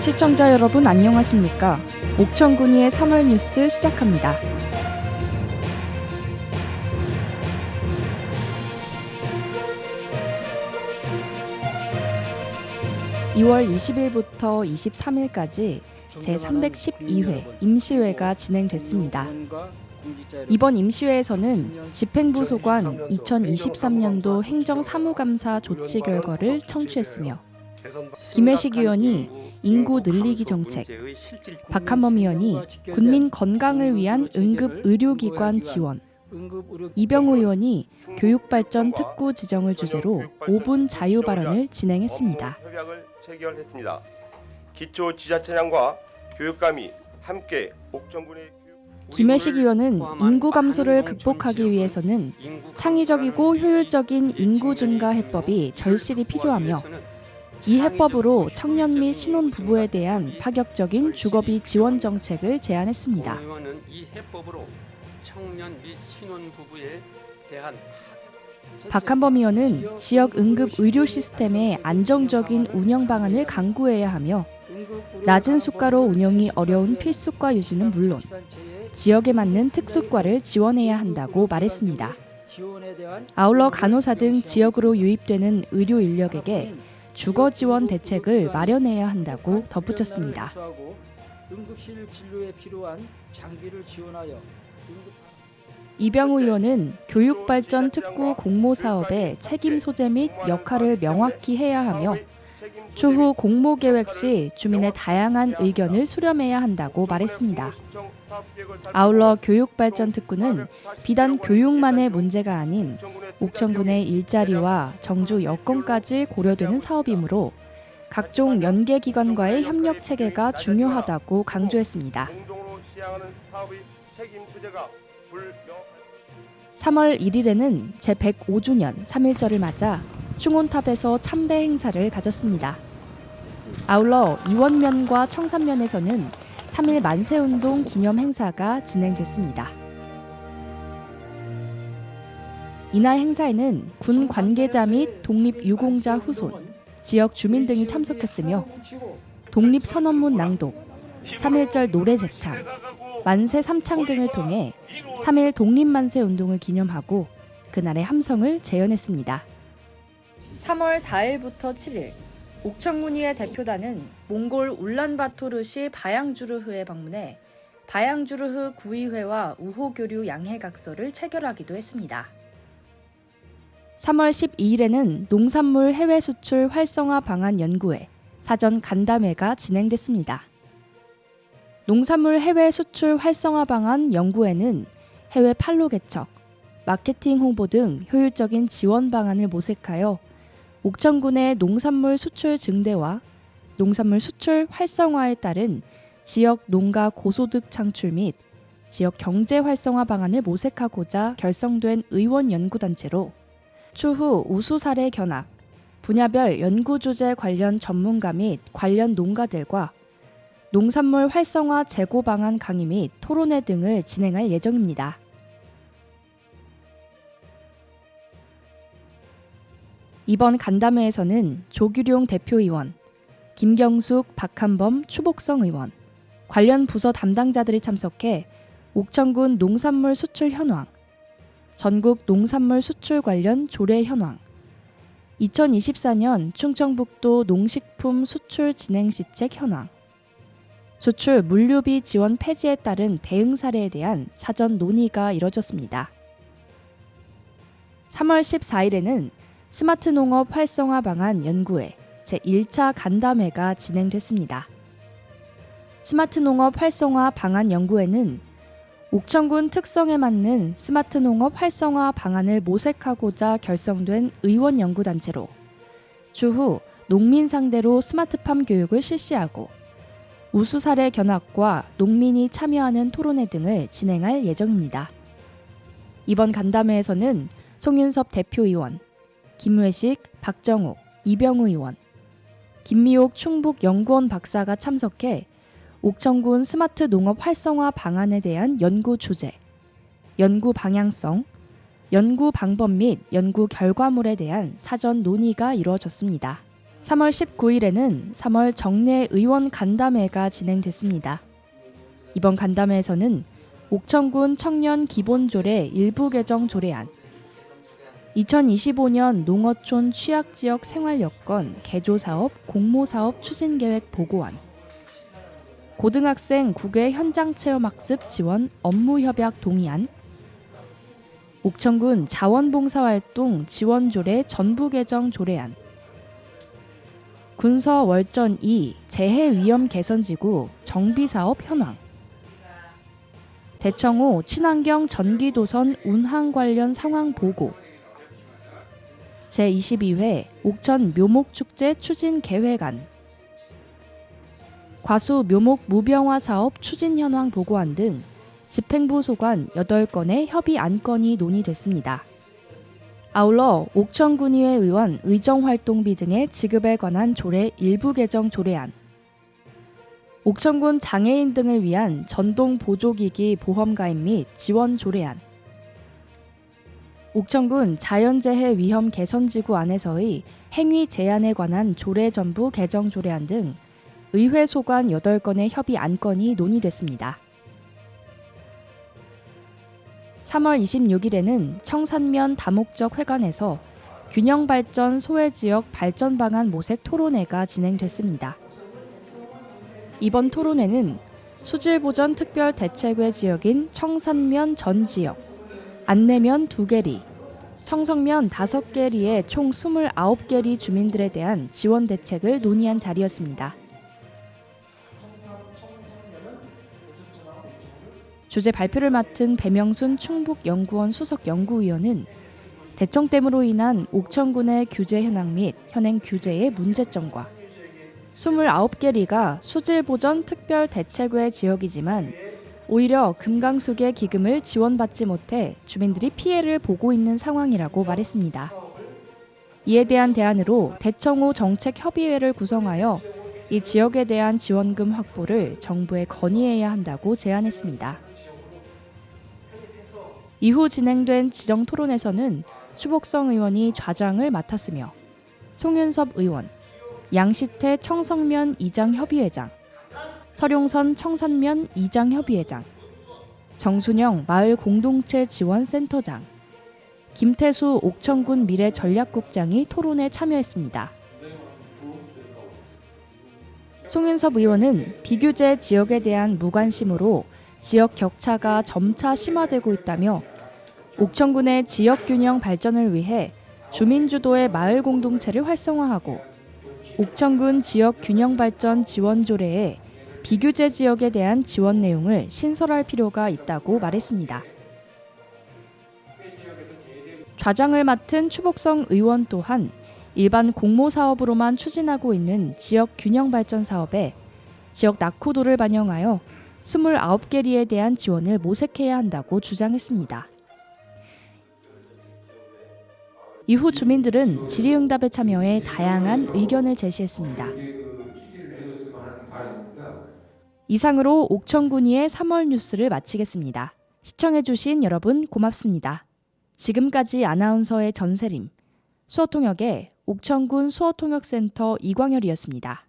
시청자 여러분 안녕하십니까? 옥천군위의 3월 뉴스 시작합니다. (2월 20일부터 23일까지) 제312회 임시회가 진행됐습니다. 이번 임시회에서는 집행부 소관 2023년도 행정사무감사 조치 결과를 청취했으며 김혜식 의원이 인구 늘리기 정책, 박한범 의원이 국민 건강을 위한 응급 의료기관 지원, 이병우 의원이 교육발전 특구 지정을 주제로 5분 자유 발언을 진행했습니다. 협약을 체결했습니다. 기초 지자체장과 교육감이 함께 옥정군의 교육 김혜식 의원은 인구 감소를 극복하기 위해서는 창의적이고 효율적인 인구 증가 해법이 절실히 필요하며 이 해법으로 청년 및 신혼 부부에 대한 파격적인 주거비 지원 정책을 제안했습니다. 박한범 의원은 지역 응급 의료 시스템의 안정적인 운영 방안을 강구해야 하며 낮은 수가로 운영이 어려운 필수과 유지는 물론 지역에 맞는 특수과를 지원해야 한다고 말했습니다. 아울러 간호사 등 지역으로 유입되는 의료 인력에게 주거 지원 대책을 마련해야 한다고 덧붙였습니다. 응급실 진료에 필요한 장비를 지원하여 이병우 의원은 교육발전 특구 공모 사업의 책임 소재 및 역할을 명확히 해야 하며 추후 공모 계획 시 주민의 다양한 의견을 수렴해야 한다고 말했습니다. 아울러 교육발전 특구는 비단 교육만의 문제가 아닌 옥천군의 일자리와 정주 여건까지 고려되는 사업이므로 각종 연계 기관과의 협력 체계가 중요하다고 강조했습니다. 공동으로 시행하는 사업의 책임 소재가 불명확 3월 1일에는 제105주년 3일절을 맞아 충원탑에서 참배 행사를 가졌습니다. 아울러 이원면과 청산면에서는 3일 만세운동 기념 행사가 진행됐습니다. 이날 행사에는 군 관계자 및 독립 유공자 후손, 지역 주민 등이 참석했으며 독립 선언문 낭독, 3.1절 노래 제창, 만세 삼창 등을 통해 3일 독립만세 운동을 기념하고 그날의 함성을 재현했습니다. 3월 4일부터 7일 옥천군위의 대표단은 몽골 울란바토르시 바양주르흐에 방문해 바양주르흐 구의회와 우호교류 양해각서를 체결하기도 했습니다. 3월 12일에는 농산물 해외 수출 활성화 방안 연구회 사전 간담회가 진행됐습니다. 농산물 해외 수출 활성화 방안 연구회는 해외 판로 개척, 마케팅 홍보 등 효율적인 지원 방안을 모색하여 옥천군의 농산물 수출 증대와 농산물 수출 활성화에 따른 지역 농가 고소득 창출 및 지역 경제 활성화 방안을 모색하고자 결성된 의원 연구단체로 추후 우수 사례 견학, 분야별 연구 주제 관련 전문가 및 관련 농가들과 농산물 활성화 재고 방안 강의 및 토론회 등을 진행할 예정입니다. 이번 간담회에서는 조규룡 대표의원, 김경숙, 박한범, 추복성 의원, 관련 부서 담당자들이 참석해 옥천군 농산물 수출 현황, 전국 농산물 수출 관련 조례 현황, 2024년 충청북도 농식품 수출 진행 시책 현황, 수출 물류비 지원 폐지에 따른 대응 사례에 대한 사전 논의가 이뤄졌습니다. 3월 14일에는 스마트 농업 활성화 방안 연구회 제1차 간담회가 진행됐습니다. 스마트 농업 활성화 방안 연구회는 옥천군 특성에 맞는 스마트 농업 활성화 방안을 모색하고자 결성된 의원 연구단체로 추후 농민 상대로 스마트팜 교육을 실시하고 우수 사례 견학과 농민이 참여하는 토론회 등을 진행할 예정입니다. 이번 간담회에서는 송윤섭 대표의원, 김회식, 박정욱, 이병우 의원, 김미옥 충북 연구원 박사가 참석해 옥천군 스마트 농업 활성화 방안에 대한 연구 주제, 연구 방향성, 연구 방법 및 연구 결과물에 대한 사전 논의가 이루어졌습니다. 3월 19일에는 3월 정례 의원 간담회가 진행됐습니다. 이번 간담회에서는 옥천군 청년 기본조례 일부 개정 조례안, 2025년 농어촌 취약지역 생활여건 개조사업 공모사업 추진계획 보고안, 고등학생 국외 현장 체험 학습 지원 업무 협약 동의안, 옥천군 자원봉사활동 지원조례 전부 개정 조례안, 군서 월전 2 재해 위험 개선 지구 정비 사업 현황, 대청호 친환경 전기도선 운항 관련 상황 보고, 제22회 옥천 묘목축제 추진 계획안, 과수 묘목 무병화 사업 추진 현황 보고안 등 집행부 소관 8건의 협의 안건이 논의됐습니다. 아울러 옥천군의회 의원 의정활동비 등의 지급에 관한 조례 일부 개정 조례안, 옥천군 장애인 등을 위한 전동 보조기기 보험 가입 및 지원 조례안, 옥천군 자연재해 위험 개선지구 안에서의 행위 제한에 관한 조례 전부 개정 조례안 등 의회 소관 8건의 협의 안건이 논의됐습니다. 3월 26일에는 청산면 다목적 회관에서 균형 발전 소외 지역 발전 방안 모색 토론회가 진행됐습니다. 이번 토론회는 수질 보전 특별 대책외 지역인 청산면 전 지역, 안내면 2개리, 청성면 5개리의 총 29개리 주민들에 대한 지원 대책을 논의한 자리였습니다. 주제 발표를 맡은 배명순 충북연구원 수석 연구위원은 대청댐으로 인한 옥천군의 규제 현황 및 현행 규제의 문제점과 29개리가 수질보전 특별 대책외 지역이지만 오히려 금강수계 기금을 지원받지 못해 주민들이 피해를 보고 있는 상황이라고 말했습니다. 이에 대한 대안으로 대청호 정책협의회를 구성하여 이 지역에 대한 지원금 확보를 정부에 건의해야 한다고 제안했습니다. 이후 진행된 지정 토론에서는 추복성 의원이 좌장을 맡았으며 송윤섭 의원, 양시태 청성면 이장협의회장, 서룡선 청산면 이장협의회장, 정순영 마을 공동체 지원센터장, 김태수 옥천군 미래전략국장이 토론에 참여했습니다. 송윤섭 의원은 비규제 지역에 대한 무관심으로 지역 격차가 점차 심화되고 있다며 옥천군의 지역 균형 발전을 위해 주민 주도의 마을 공동체를 활성화하고 옥천군 지역 균형 발전 지원 조례에 비규제 지역에 대한 지원 내용을 신설할 필요가 있다고 말했습니다. 좌장을 맡은 추복성 의원 또한 일반 공모 사업으로만 추진하고 있는 지역 균형 발전 사업에 지역 낙후도를 반영하여 29개리에 대한 지원을 모색해야 한다고 주장했습니다. 이후 주민들은 질의응답에 참여해 다양한 의견을 제시했습니다. 이상으로 옥천군의의 3월 뉴스를 마치겠습니다. 시청해주신 여러분 고맙습니다. 지금까지 아나운서의 전세림, 수어통역의 옥천군 수어통역센터 이광열이었습니다.